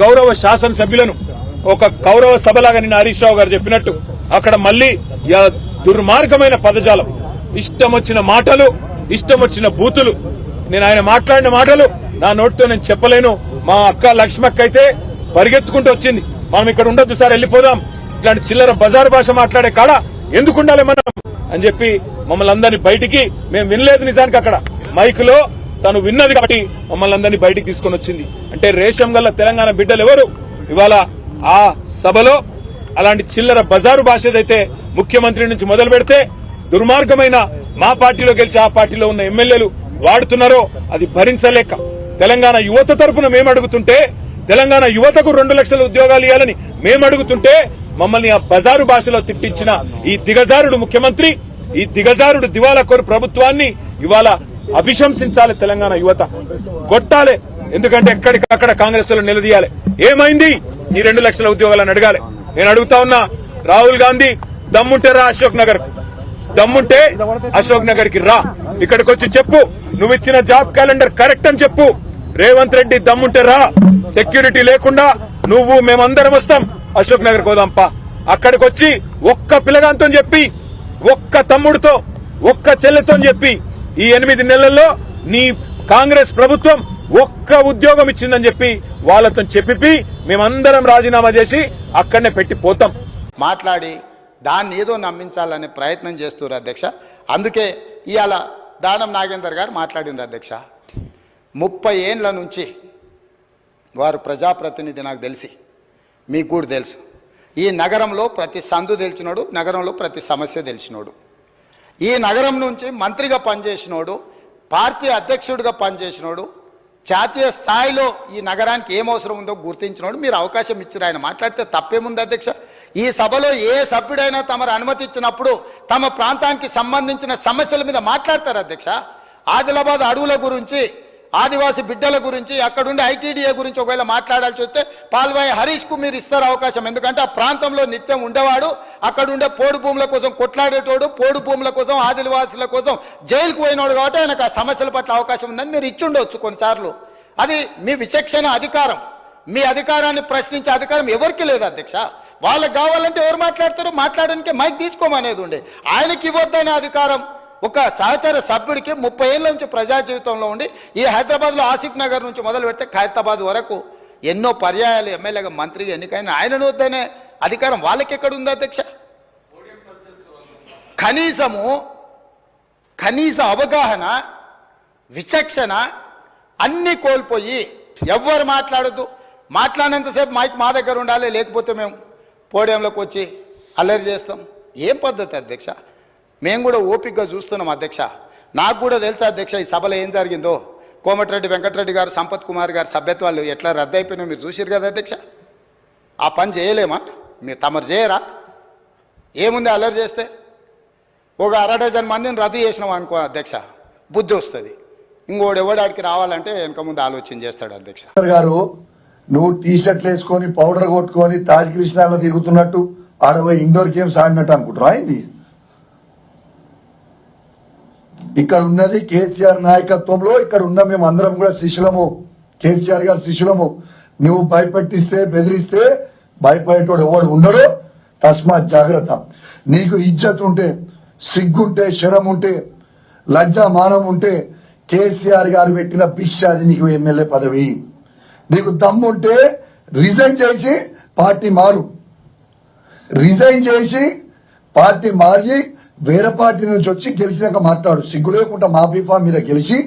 గౌరవ శాసనసభ్యులను ఒక గౌరవ సభలాగా నిన్న హరీష్ రావు గారు చెప్పినట్టు అక్కడ మళ్ళీ యా- దుర్మార్గమైన పదజాలం. ఇష్టం వచ్చిన మాటలు ఇష్టం వచ్చిన బూతులు. నేను ఆయన మాట్లాడిన మాటలు నా నోటితో నేను చెప్పలేను. మా అక్క లక్ష్మక్క అయితే పరిగెత్తుకుంటూ వచ్చింది. మనం ఇక్కడ ఉండొద్దు సార్ వెళ్ళిపోదాం. ఇట్లాంటి చిల్లర బజారు భాష మాట్లాడే కాడ ఎందుకు ఉండాలి మనం? అని చెప్పి మమ్మల్ని అందరినీ బయటికి మేము వినలేదు నిజానికి అక్కడ. మైకులో తను విన్నది కాబట్టి మమ్మల్ని అందరినీ బయటికి తీసుకొని వచ్చింది. అంటే రేషం గల్ల తెలంగాణ బిడ్డలు ఎవరు ఇవాళ ఆ సభలో అలాంటి చిల్లర బజారు భాష ఏదైతే ముఖ్యమంత్రి నుంచి మొదలు పెడితే దుర్మార్గమైన మా పార్టీలో గెలిచి ఆ పార్టీలో ఉన్న ఎమ్మెల్యేలు వాడుతున్నారో అది భరించలేక తెలంగాణ యువత తరఫున మేము అడుగుతుంటే తెలంగాణ యువతకు రెండు లక్షల ఉద్యోగాలు ఇవ్వాలని మేము అడుగుతుంటే మమ్మల్ని ఆ బజారు భాషలో తిట్టించిన ఈ దిగజారుడు ముఖ్యమంత్రి ఈ దిగజారుడు దివాలా కోరు ప్రభుత్వాన్ని ఇవాళ అభిశంసించాలి తెలంగాణ యువత. కొట్టాలి. ఎందుకంటే ఎక్కడికక్కడ కాంగ్రెస్లో నిలదీయాలి. ఏమైంది? ఈ రెండు లక్షల ఉద్యోగాలను అడగాలి. నేను అడుగుతా ఉన్నా రాహుల్ గాంధీ దమ్ముంటే రా అశోక్ నగర్. దమ్ముంటే అశోక్ నగర్కి రా. ఇక్కడికి వచ్చి చెప్పు. నువ్వు ఇచ్చిన జాబ్ క్యాలెండర్ కరెక్ట్ అని చెప్పు. రేవంత్ రెడ్డి దమ్ముంటే రా. సెక్యూరిటీ లేకుండా నువ్వు మేమందరం వస్తాం. అశోక్ నగర్ కోదాంపా అక్కడికి వచ్చి ఒక్క పిల్లగాంతో చెప్పి ఒక్క తమ్ముడితో ఒక్క చెల్లెతో చెప్పి ఈ ఎనిమిది నెలల్లో నీ కాంగ్రెస్ ప్రభుత్వం ఒక్క ఉద్యోగం ఇచ్చిందని చెప్పి వాళ్ళతో చెప్పి మేమందరం రాజీనామా చేసి అక్కడనే పెట్టి పోతాం. మాట్లాడి దాన్ని ఏదో నమ్మించాలనే ప్రయత్నం చేస్తున్నారు అధ్యక్ష. అందుకే ఇవాళ దానం నాగేందర్ గారు మాట్లాడినారు అధ్యక్ష. ముప్పై ఏండ్ల నుంచి వారు ప్రజాప్రతినిధి నాకు తెలిసి మీకు కూడా తెలుసు. ఈ నగరంలో ప్రతి సందు తెలిసినోడు నగరంలో ప్రతి సమస్య తెలిసినోడు. ఈ నగరం నుంచి మంత్రిగా పనిచేసినోడు పార్టీ అధ్యక్షుడిగా పనిచేసినోడు జాతీయ స్థాయిలో ఈ నగరానికి ఏం అవసరం ఉందో గుర్తించినోడు మీరు అవకాశం ఇచ్చారు. ఆయన మాట్లాడితే తప్పేముంది అధ్యక్ష? ఈ సభలో ఏ సభ్యుడైనా తమరు అనుమతి ఇచ్చినప్పుడు తమ ప్రాంతానికి సంబంధించిన సమస్యల మీద మాట్లాడతారు అధ్యక్ష. ఆదిలాబాద్ అడవుల గురించి ఆదివాసి బిడ్డల గురించి అక్కడుండే ఐటీడీఏ గురించి ఒకవేళ మాట్లాడాల్సి వస్తే పాల్వాయి హరీష్కు మీరు ఇస్తారు అవకాశం. ఎందుకంటే ఆ ప్రాంతంలో నిత్యం ఉండేవాడు అక్కడుండే పోడు భూముల కోసం కొట్లాడేటోడు పోడు భూముల కోసం ఆదివాసుల కోసం జైలుకు పోయినోడు కాబట్టి ఆయనకు ఆ సమస్యల పట్ల అవకాశం ఉందని మీరు ఇచ్చుండొచ్చు కొన్నిసార్లు. అది మీ విచక్షణ అధికారం. మీ అధికారాన్ని ప్రశ్నించే అధికారం ఎవరికి లేదు అధ్యక్ష. వాళ్ళకి కావాలంటే ఎవరు మాట్లాడతారో మాట్లాడడానికి మైక్ తీసుకోమనేది ఉండే. ఆయనకి ఇవ్వద్దనే అధికారం. ఒక సహచర సభ్యుడికి ముప్పై ఏళ్ళ నుంచి ప్రజా జీవితంలో ఉండి ఈ హైదరాబాద్లో ఆసిఫ్ నగర్ నుంచి మొదలు పెడితే ఖైరతాబాద్ వరకు ఎన్నో పర్యాయాలు ఎమ్మెల్యేగా మంత్రిగా ఎన్నికైన ఆయనను వద్దనే అధికారం వాళ్ళకి ఎక్కడ ఉంది అధ్యక్ష? కనీసము కనీస అవగాహన విచక్షణ అన్నీ కోల్పోయి ఎవ్వరు మాట్లాడద్దు. మాట్లాడినంతసేపు మైక్ మా దగ్గర ఉండాలి లేకపోతే మేము పోడియంలోకి వచ్చి అల్లరి చేస్తాం. ఏం పద్ధతి అధ్యక్ష? మేము కూడా ఓపికగా చూస్తున్నాం అధ్యక్ష. నాకు కూడా తెలుసా అధ్యక్ష ఈ సభలో ఏం జరిగిందో? కోమటిరెడ్డి వెంకటరెడ్డి గారు సంపత్ కుమార్ గారు సభ్యత్వాలు ఎట్లా రద్దయిపోయినా మీరు చూసిరు కదా అధ్యక్ష. ఆ పని చేయలేమా? మీరు తమరు చేయరా? ఏముంది అల్లరి చేస్తే? ఒక అర డజన్ మందిని రద్దు చేసినాం అనుకో అధ్యక్ష బుద్ధి వస్తుంది. ఇంకోడు ఎవడాడికి రావాలంటే వెనక ముందు ఆలోచన చేస్తాడు అధ్యక్ష. గారు నువ్వు టీ షర్ట్లు వేసుకొని పౌడర్ కొట్టుకొని తాజ్ కృష్ణాలో తిరుగుతున్నట్టు ఆడవ ఇండోర్ గేమ్స్ ఆడినట్టు అనుకుంటున్నావు ఇది ఇక్కడ ఉన్నది కేసీఆర్ నాయకత్వంలో ఇక్కడ ఉన్న మేము అందరం కూడా శిష్యులము. కేసీఆర్ గారి శిష్యులము. నువ్వు భయపెట్టిస్తే బెదిరిస్తే భయపడేటోడు ఎవడు ఉండడు. తస్మాత్ జాగ్రత్త. నీకు ఇజ్జత్ ఉంటే సిగ్గుంటే శరం ఉంటే లజ్జ మానం ఉంటే కేసీఆర్ గారు పెట్టిన భిక్ష అది నీకు ఎమ్మెల్యే పదవి. నీకు దమ్ముంటే రిజైన్ చేసి పార్టీ మారు. రిజైన్ చేసి పార్టీ మారి వేరే పార్టీ నుంచి వచ్చి గెలిచినాక మాట్లాడు. సిగ్గు లేకుండా మా బీఫా మీద గెలిచి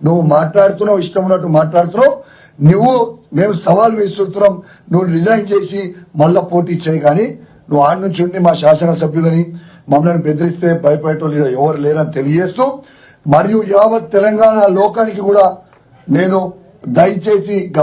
నువ్వు మాట్లాడుతున్నావు ఇష్టం ఉన్నట్టు మాట్లాడుతున్నావు నువ్వు మేము సవాల్ విసురుతున్నాం నువ్వు రిజైన్ చేసి మళ్ళా పోటీ చేయి కానీ నువ్వు ఆడి నుంచి ఉండి మా శాసనసభ్యులని మమ్మల్ని బెదిరిస్తే భయపడేటోళ్ళు ఎవరు లేరని తెలియజేస్తూ మరియు యావత్ తెలంగాణ లోకానికి కూడా నేను దయచేసి